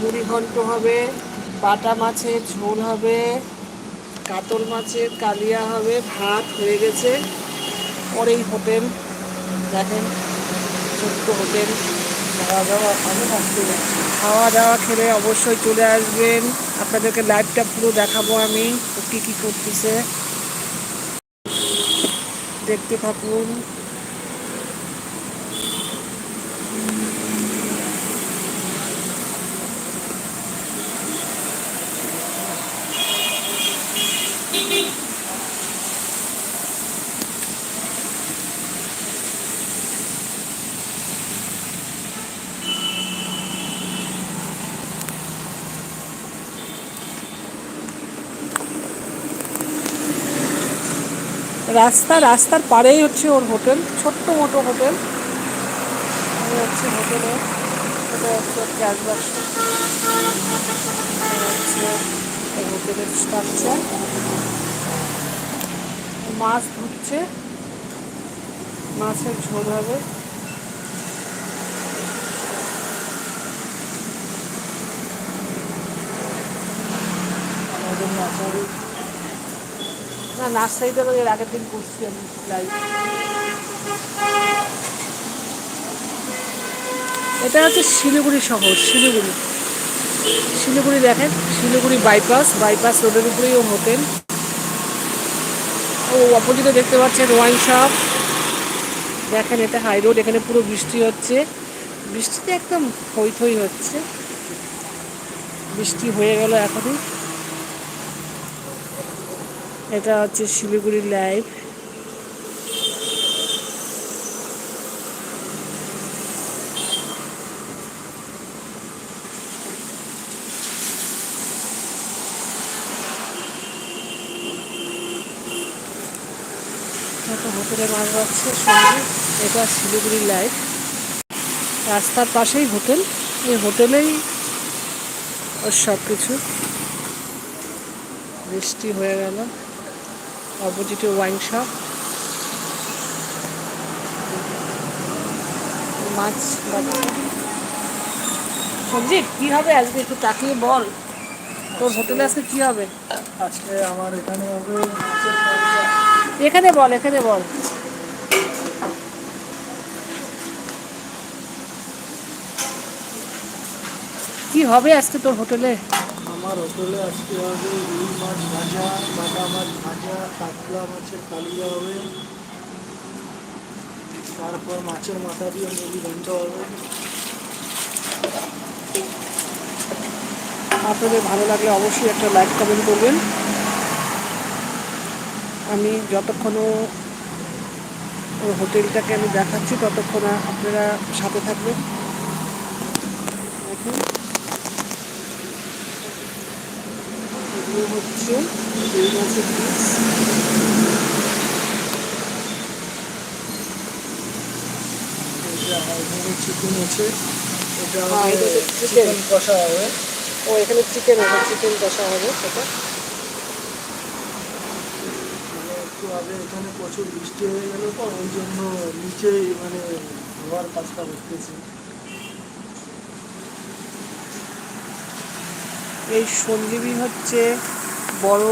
মুড়ি ঘন্ট হবে, বাটা মাছের ঝোল হবে, কাতল মাছের কালিয়া হবে, ভাত হয়ে গেছে। পরেই হোটেল, দেখেন, ছোট্ট হোটেল। খাওয়া দাওয়া অনেক আসতে খাওয়া দাওয়া খেলে অবশ্যই চলে আসবেন। আপনাদেরকে লাইভটা পুরো দেখাবো আমি কী কী করতেছে। দেখতে থাকুন। রাস্তা, রাস্তার পাড়েই হচ্ছে ওর হোটেল, ছোট্ট মোটো হোটেল। হচ্ছে হোটেলে হচ্ছে মাছ ধুচ্ছে, মাছের ঝোল হবে। না নার্সারিটা তো এর আগের দিন করছি আমি লাইভ এটা হচ্ছে শিলিগুড়ি শহর, শিলিগুড়ি। শিলিগুড়ি দেখেন, শিলিগুড়ি বাইপাস বাইপাস রোডের উপরেই ও হোটেল ও অপোজিটে দেখতে পাচ্ছেন ওয়াইন শপ দেখেন এটা হাই রোড এখানে পুরো বৃষ্টি হচ্ছে। বৃষ্টিতে একদম থই থই হচ্ছে। বৃষ্টি হয়ে গেল এখনই। এটা হচ্ছে শিলিগুড়ি লাইভ হোটেলে মাছ সঙ্গে, এটা শিলিগুড়ি লাইভ রাস্তার পাশেই হোটেল, এই হোটেলেই সব কিছু বৃষ্টি হয়ে গেল। অপোজিটে ওয়াইন শপ। মাছ সবজি কি হবে আজকে? একটু তাকিয়ে বল। তোর হোটেলে আজকে কি হবে? আজকে আমার এখানে হবে এখানে বল এখানে বল। কি হবে আজকে তোর হোটেলে? আমার হোটেলে আজকে হবে রুই মাছ ভাজা, বাটা মাছ ভাজা, কাতলা মাছের কালিয়া হবে। তারপর মাছের মাথা দিয়ে মুড়ি ঘন্ট হবে। আপনাদের ভালো লাগলে অবশ্যই একটা লাইক কমেন্ট করবেন। আমি যতক্ষণ ও- ওর হোটেলটাকে আমি দেখাচ্ছি, ততক্ষণ আপনারা সাথে থাকবেন। এগুলো হচ্ছে রুই মাছের পিস চিকেন আছে এটা হ্যাঁ। চিকেন কষা হবে। ও এখানে চিকেন হবে চিকেন কষা হবে সেটা। একটু আগে এখানে প্রচুর বৃষ্টি হয়ে গেল তো ওই জন্য নিচেই মানে ধোয়ার কাজটা করতেছি। এই সঞ্জীবী হচ্ছে বড়,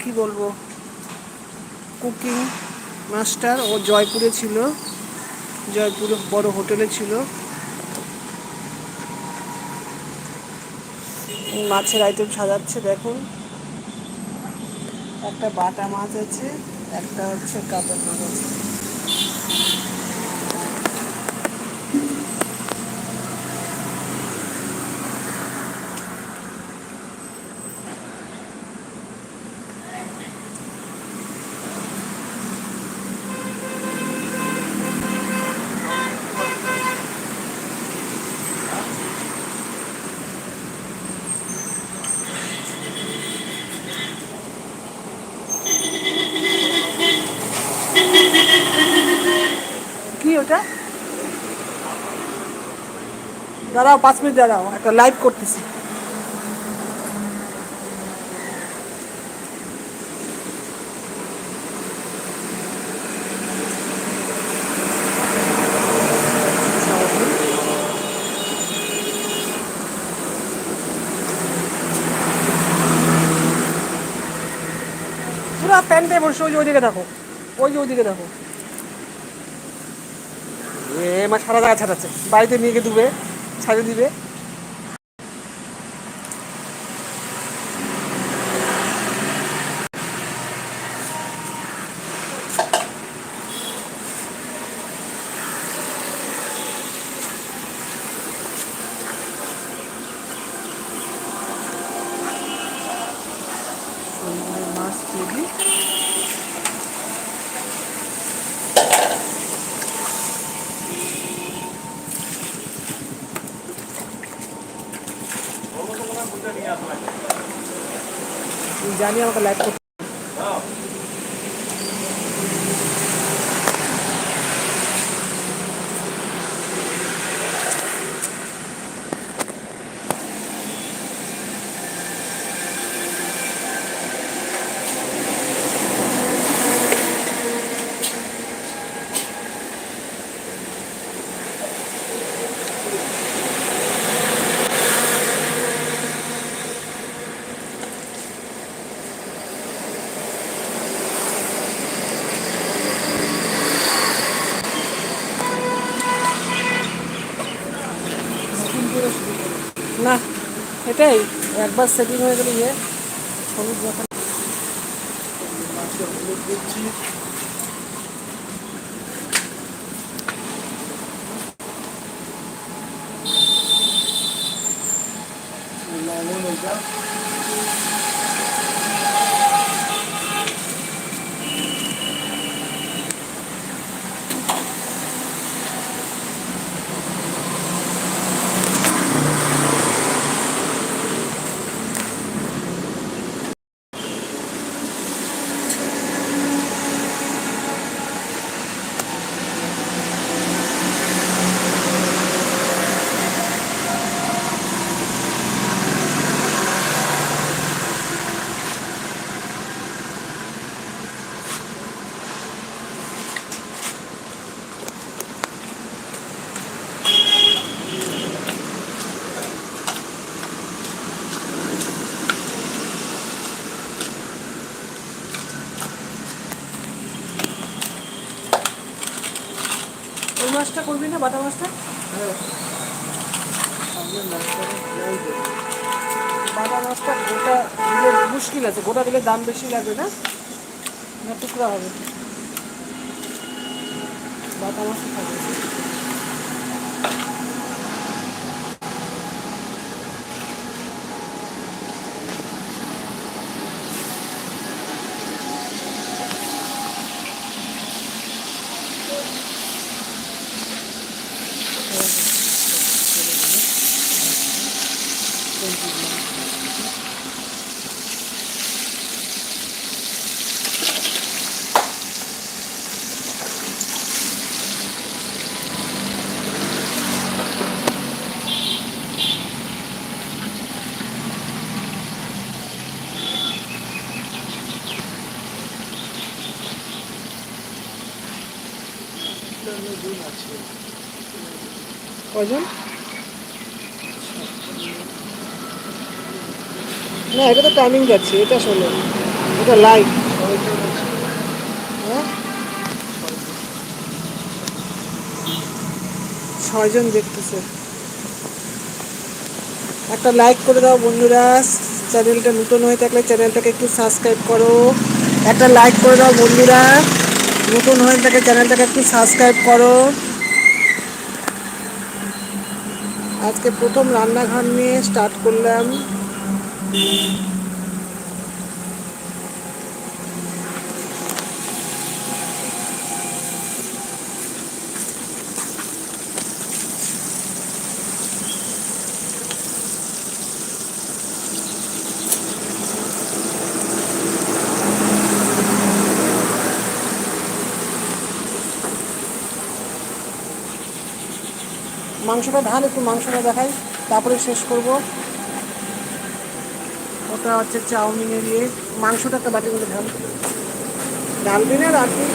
কি বলব কুকিং মাস্টার ও জয়পুরে ছিল, জয়পুরে বড় হোটেলে ছিল। মাছের আইটেম সাজাচ্ছে, দেখুন। একটা বাটা মাছ আছে, একটা হচ্ছে কাতল মাছ আছে। দাঁড়াও পাঁচ মিনিট দাঁড়াও একটা লাইভ করতেছি পুরা প্যান্টে বসে ওই যে ওইদিকে দেখো ওই যে ওইদিকে দেখো এ আমার সারা গায়ে ছাড়াচ্ছে বাড়িতে নিয়ে গিয়ে দুবে ছাড়ে দিবে। মাছ কেজি জানি আমাকে লাইক করতে না এটাই একবার সেটিং হয়ে গেলে ইয়ে হলুদ মাছটা করবি না, বাটা মাছটা? বাটা মাছটা গোটা দিলে মুশকিল আছে, গোটা দিলে দাম বেশি লাগবে না? না, টুকরা হবে। বাটা মাছটা না, এটা তো টাইমিং যাচ্ছে, এটা শোনো। এটা লাইভ হ্যাঁ? ছয়জন দেখতেছে। একটা লাইক করে দাও বন্ধুরা। চ্যানেলটা নতুন হয়ে থাকলে চ্যানেলটাকে একটু সাবস্ক্রাইব করো। একটা লাইক করে দাও বন্ধুরা। নতুন হয়ে থাকে চ্যানেলটাকে একটু সাবস্ক্রাইব করো। আজকে প্রথম রান্নাঘর নিয়ে স্টার্ট করলাম। মাংসটা ঢাল একটু মাংসটা দেখাই। তারপরে শেষ করব। ওটা হচ্ছে চাউমিনের ইয়ে। মাংসটা একটা বাটির মধ্যে ঢাল ঢালবি না রাখবি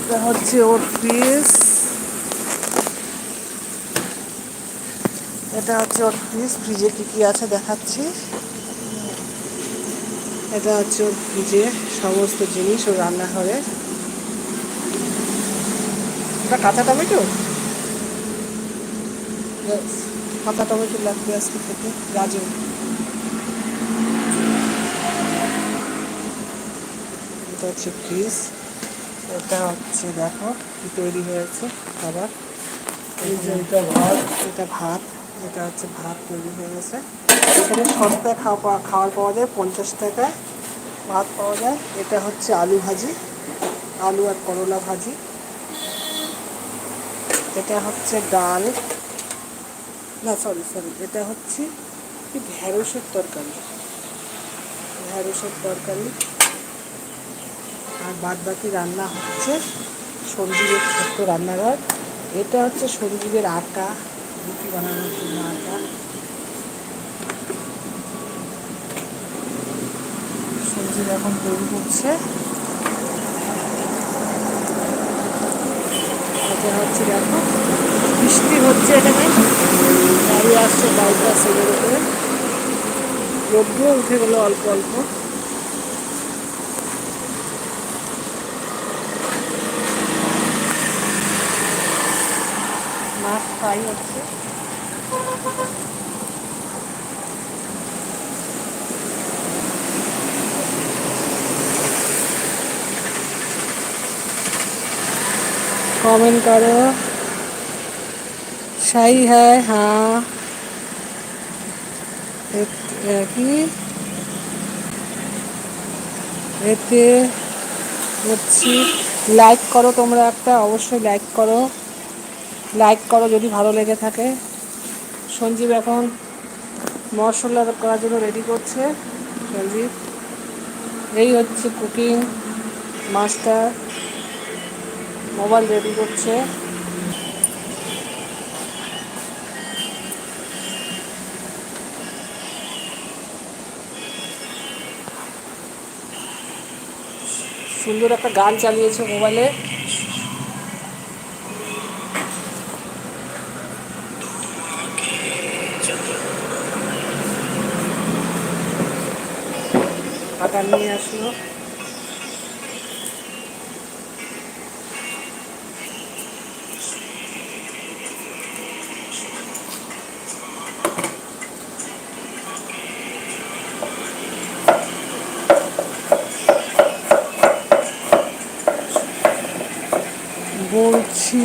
এটা হচ্ছে ওর পিস। এটা হচ্ছে ওর পিস। ফ্রিজে কি কি আছে দেখাচ্ছি। এটা হচ্ছে ওর যে সমস্ত জিনিস ও রান্নাঘরে। এটা কাঁচা টমেটো? কাঁচা টমেটো লাগবে আজকে থেকে, গাজর। এটা হচ্ছে ফ্রিজ, এটা হচ্ছে দেখো কি তৈরি হয়েছে খাবার। এই যে এটা ভাত এটা ভাত, এটা হচ্ছে ভাত তৈরি হয়ে গেছে। এখানে সস্তায় খাওয়া খাওয়ার পাওয়া যায় পঞ্চাশ টাকায়, ভাত পাওয়া যায়। এটা হচ্ছে আলু ভাজি, আলু আর করলা ভাজি। এটা হচ্ছে ডাল। না সরি সরি এটা হচ্ছে ঢ্যাঁড়সের তরকারি। ঢ্যাঁড়সের তরকারি। আর বাদ বাকি রান্না হচ্ছে সঞ্জীবের ছোট্ট রান্নাঘর। এটা হচ্ছে সঞ্জীবের আটা, রুটি বানানোর জন্য আটা। সঞ্জীব এখন তৈরি করছে। হচ্ছে, দেখো। বৃষ্টি হচ্ছে এখানে। গাড়ি আসছে বাইক আসছে এর উপরে রোদ্র উঠে গেলো অল্প অল্প। মাছ ফ্রাই হচ্ছে। कमेंट करो सही है हाँ এত- এ কি এতে হচ্ছে লাইক করো তোমরা একটা অবশ্যই লাইক করো লাইক করো যদি ভালো লেগে থাকে সঞ্জীব এখন মশলা করার জন্য রেডি করছে সঞ্জীব এই হচ্ছে কুকিং মাস্টার মোবাইল রেডি করছে। সুন্দর একটা গান চালিয়েছে মোবাইলে। আটা নিয়ে আসলো বলছি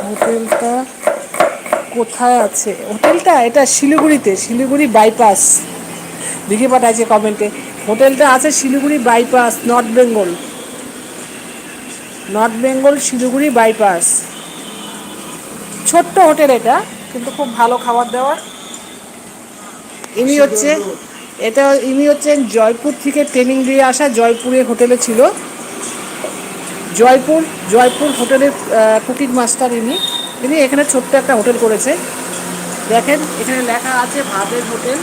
হোটেলটা কোথায় আছে? হোটেলটা, এটা শিলিগুড়িতে, শিলিগুড়ি বাইপাস লিখে পাঠাইছে কমেন্টে হোটেলটা আছে Siliguri bypass north Bengal north Bengal Siliguri bypass ছোট্ট হোটেল এটা, কিন্তু খুব ভালো খাবার দাবার। ইনি হচ্ছে, এটা ইনি হচ্ছেন জয়পুর থেকে ট্রেনিং দিয়ে আসা, জয়পুরে হোটেলে ছিল। জয়পুর জয়পুর হোটেলের কুকিং মাস্টার ইনি। ইনি এখানে ছোট্ট একটা হোটেল করেছে। দেখেন, এখানে লেখা আছে ভাতের হোটেল।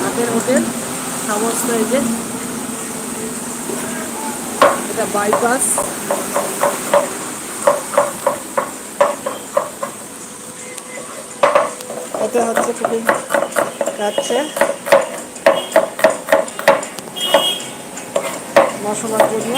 ভাতের হোটেল, সমস্ত এই যে এটা বাইপাস হচ্ছে মশলার জন্য।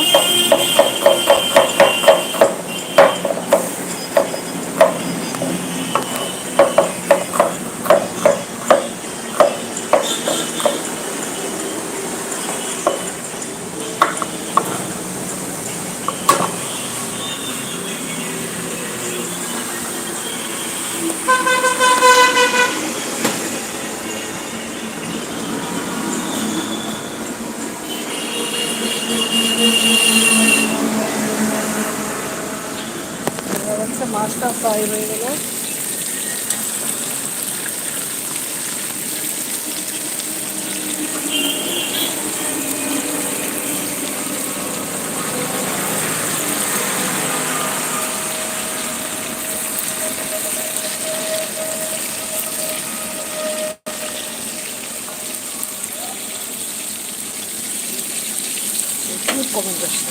আমি কমেন্ট আসছে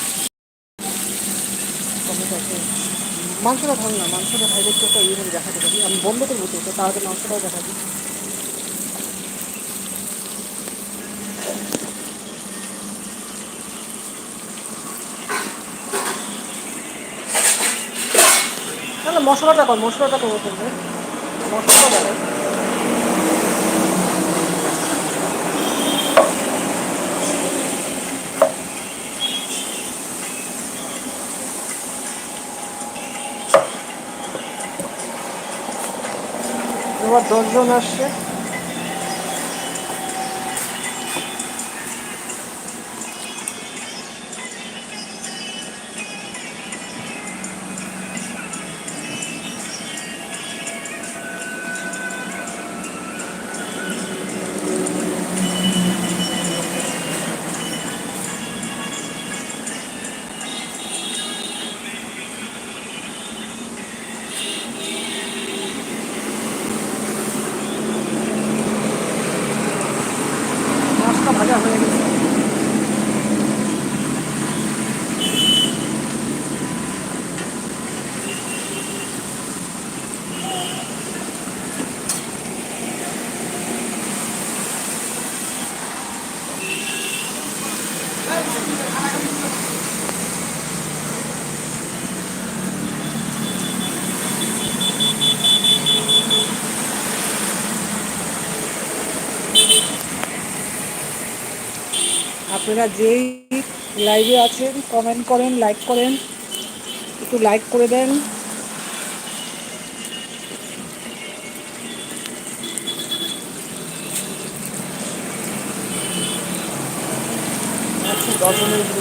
কমে আছে মাংসটা ভাঙ না, মাংসটা ভাইদের তো একটা ইয়ে দেখাতে পারি আমি বন্ধ করব তো তাহলে মাংসটাও দেখাবি মশলাটা কর, মশলাটা করব মশলাটা দেখো দশজন আসছে। আপনারা যেই লাইভে আছেন কমেন্ট করেন লাইক করেন একটু লাইক করে দেন। দশ মিনিট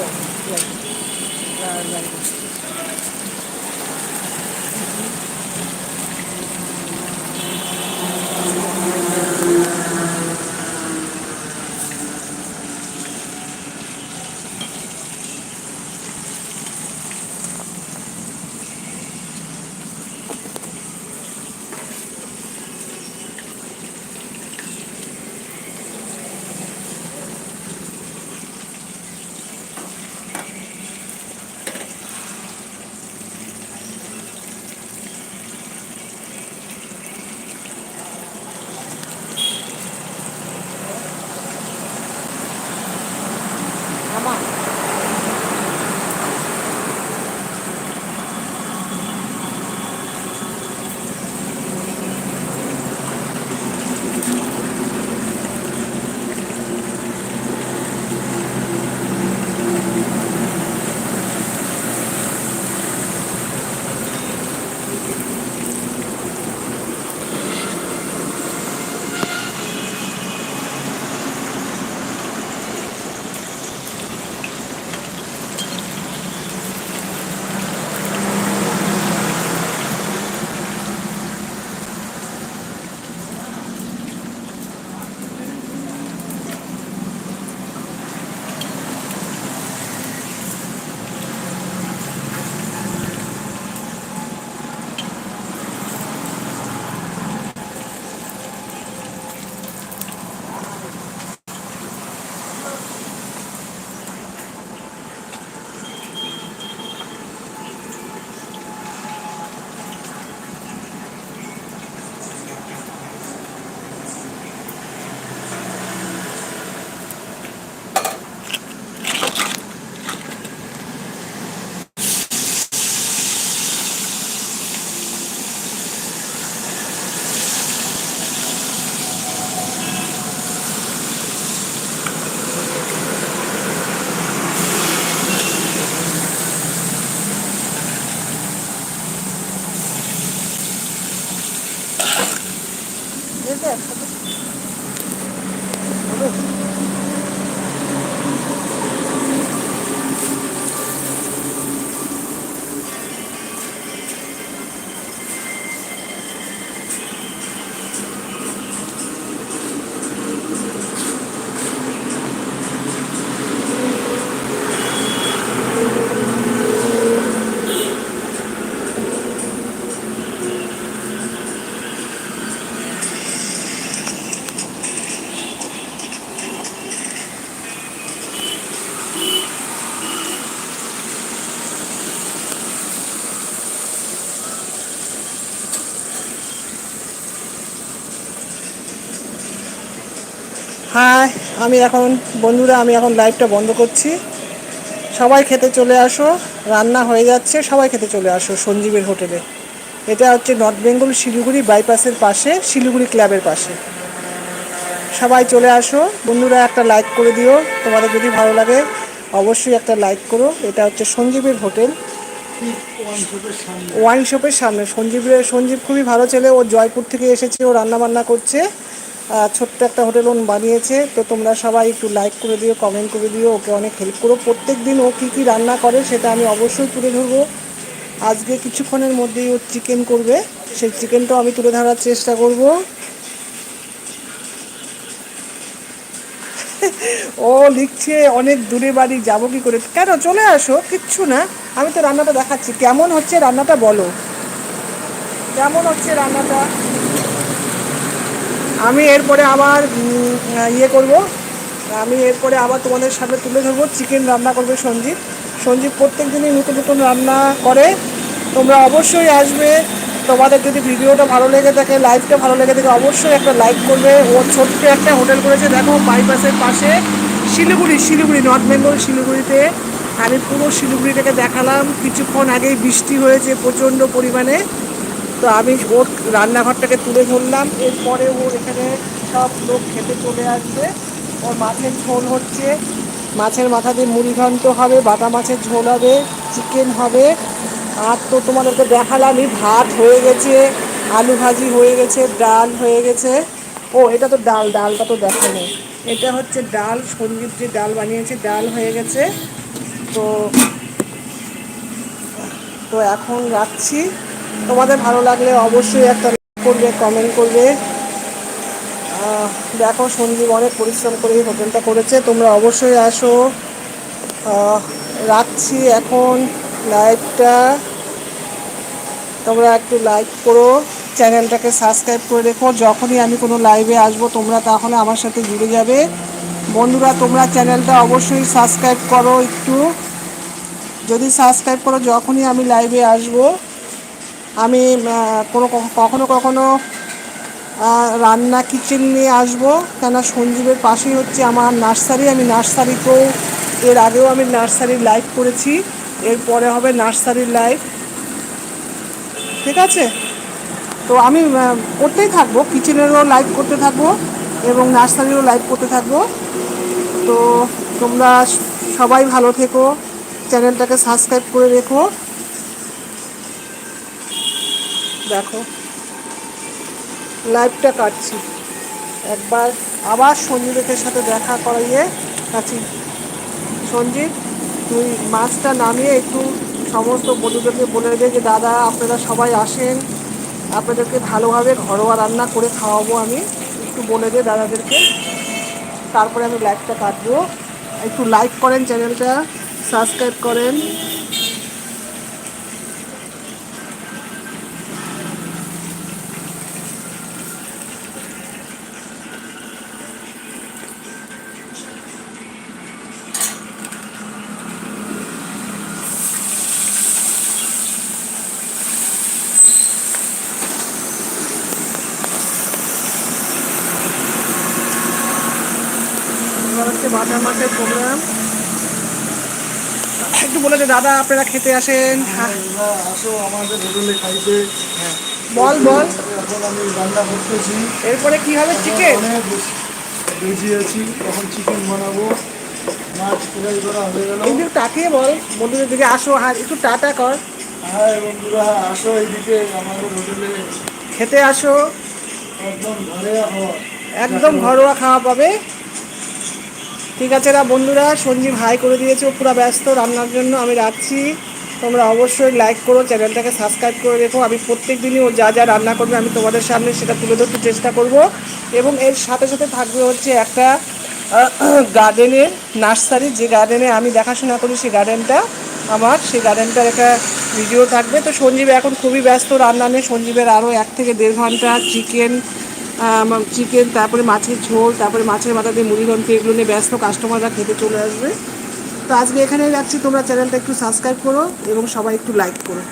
হ্যাঁ আমি এখন, বন্ধুরা, আমি এখন লাইভটা বন্ধ করছি। সবাই খেতে চলে আসো, রান্না হয়ে যাচ্ছে, সবাই খেতে চলে আসো সঞ্জীবের হোটেলে এটা হচ্ছে নর্থ বেঙ্গল শিলিগুড়ি বাইপাসের পাশে, শিলিগুড়ি ক্লাবের পাশে। সবাই চলে আসো, বন্ধুরা, একটা লাইক করে দিও, তোমাদের যদি ভালো লাগে, অবশ্যই একটা লাইক করো। এটা হচ্ছে সঞ্জীবের হোটেল ওয়াইন শপের সামনে। সঞ্জীবের সঞ্জীব খুবই ভালো ছেলে, ও জয়পুর থেকে এসেছে, ও রান্নাবান্না করছে। ছোট্ট একটা হোটেল ও বানিয়েছে। তো তোমরা সবাই একটু লাইক করে দিও কমেন্ট করে দিও, ওকে অনেক হেল্প করো। প্রত্যেক দিন ও কী কী রান্না করে সেটা আমি অবশ্যই তুলে ধরবো। আজকে কিছুক্ষণের মধ্যেই ও চিকেন করবে। সেই চিকেনটাও আমি তুলে ধরার চেষ্টা করব। ও লিখছে, অনেক দূরে বাড়ি যাব কি করে? কেন? চলে আসো, কিচ্ছু না। আমি তো রান্নাটা দেখাচ্ছি। কেমন হচ্ছে রান্নাটা বলো। কেমন হচ্ছে রান্নাটা? আমি এরপরে আবার ইয়ে করব। আমি এরপরে আবার তোমাদের সামনে তুলে ধরবো চিকেন রান্না করবে সঞ্জীব। সঞ্জীব প্রত্যেক দিনই নতুন নতুন রান্না করে। তোমরা অবশ্যই আসবে। তোমাদের যদি ভিডিওটা ভালো লেগে থাকে, লাইভটা ভালো লেগে থাকে, অবশ্যই একটা লাইক করবে। ও ছোট্ট একটা হোটেল করেছে, দেখো, বাইপাসের পাশে। শিলিগুড়ি শিলিগুড়ি, নর্থ বেঙ্গল শিলিগুড়িতে। আমি পুরো শিলিগুড়িটাকে দেখালাম। কিছুক্ষণ আগেই বৃষ্টি হয়েছে প্রচণ্ড পরিমাণে। তো আমি ওর রান্নাঘরটাকে তুলে ধরলাম। এরপরে ওর এখানে সব লোক খেতে চলে আসবে। ওর মাছের ঝোল হচ্ছে। মাছের মাথা দিয়ে মুড়ি ঘন্ট হবে, বাটা মাছের ঝোল হবে চিকেন হবে। আর তো তোমাদেরকে দেখালামই, ভাত হয়ে গেছে, আলু ভাজি হয়ে গেছে, ডাল হয়ে গেছে। ও, এটা তো ডাল, ডালটা তো দেখানো এটা হচ্ছে ডাল সঞ্জীব যে ডাল বানিয়েছে, ডাল হয়ে গেছে। তো তো এখন রাখছি। তোমাদের ভালো লাগলে অবশ্যই একটা করবে কমেন্ট করবে। দেখো, সঞ্জীব অনেক পরিশ্রম করে এই হোটেলটা করেছে। তোমরা অবশ্যই আসো। রাখছি এখন লাইভটা তোমরা একটু লাইক করো। চ্যানেলটাকে সাবস্ক্রাইব করে রেখো। যখনই আমি কোনো লাইভে আসব, তোমরা তাহলে আমার সাথে জুড়ে যাবে। বন্ধুরা, তোমরা চ্যানেলটা অবশ্যই সাবস্ক্রাইব করো একটু। যদি সাবস্ক্রাইব করো, যখনই আমি লাইভে আসব আমি কোনো কখনো কখনো রান্না কিচেন নিয়ে আসব। কেন সঞ্জীবের পাশেই হচ্ছে আমার নার্সারি। আমি নার্সারিতেও এর আগেও আমি নার্সারির লাইভ করেছি। এরপরে হবে নার্সারির লাইভ ঠিক আছে? তো আমি করতেই থাকব। কিচেনেরও লাইভ করতে থাকব এবং নার্সারিরও লাইভ করতে থাকব। তো তোমরা সবাই ভালো থেকো। চ্যানেলটাকে সাবস্ক্রাইব করে রেখো। দেখো। লাইভটা কাটছি। একবার আবার সঞ্জীবের সাথে দেখা করাইয়ে কাছি সঞ্জীব, তুই মাছটা নামিয়ে একটু সমস্ত বন্ধুদেরকে বলে দে যে, দাদা, আপনারা সবাই আসেন। আপনাদেরকে ভালোভাবে ঘরোয়া রান্না করে খাওয়াবো আমি। একটু বলে দে দাদাদেরকে। তারপরে আমি লাইভটা কাটবো। একটু লাইক করেন চ্যানেলটা সাবস্ক্রাইব করেন এবার হচ্ছে বাটা মাছের প্রোগ্রাম একটু বলে দে, দাদা, আপনারা খেতে আসেন। আসো আমাদের হোটেলে খাইতে বল বল। আমি রান্না করতেছি এরপরে কি হবে চিকেন অনেক বেজি আছি এখন চিকেন বানাবো মাছ ফ্রাই করা হয়ে গেল একটু তাকিয়ে বল, বন্ধুদের দিকে আসো। হ্যাঁ একটু টাটা কর। হ্যাঁ বন্ধুরা আসো এইদিকে আমাদের হোটেলে খেতে আসো। একদম ঘরে হওয়া একদম ঘরোয়া খাওয়া পাবে। ঠিক আছে না বন্ধুরা, সঞ্জীব হাই করে দিয়েছে, ও পুরো ব্যস্ত রান্নার জন্য, আমি রাখছি। তোমরা অবশ্যই লাইক করো, চ্যানেলটাকে সাবস্ক্রাইব করে রেখো। আমি প্রত্যেক দিনই ও যা যা রান্না করবে আমি তোমাদের সামনে সেটা তুলে ধরতে চেষ্টা করব। এবং এর সাথে সাথে থাকবে হচ্ছে একটা গার্ডেনের নার্সারি যে গার্ডেনে আমি দেখাশোনা করি সেই গার্ডেনটা আমার। সেই গার্ডেনটার একটা ভিডিও থাকবে। তো সঞ্জীব এখন খুবই ব্যস্ত রান্না নিয়ে। সঞ্জীবের আরও এক থেকে দেড় ঘণ্টা চিকেন চিকেন তারপরে মাছের ঝোল, তারপরে মাছের মাথা দিয়ে মুড়ি ঘন্ট, এগুলো নিয়ে ব্যস্ত কাস্টমাররা খেতে চলে আসবে। তো আজকে এখানেই রাখছি, তোমরা চ্যানেলটা একটু সাবস্ক্রাইব করো এবং সবাই একটু লাইক করো।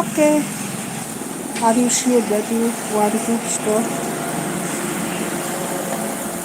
Okay are you sure that you want to stop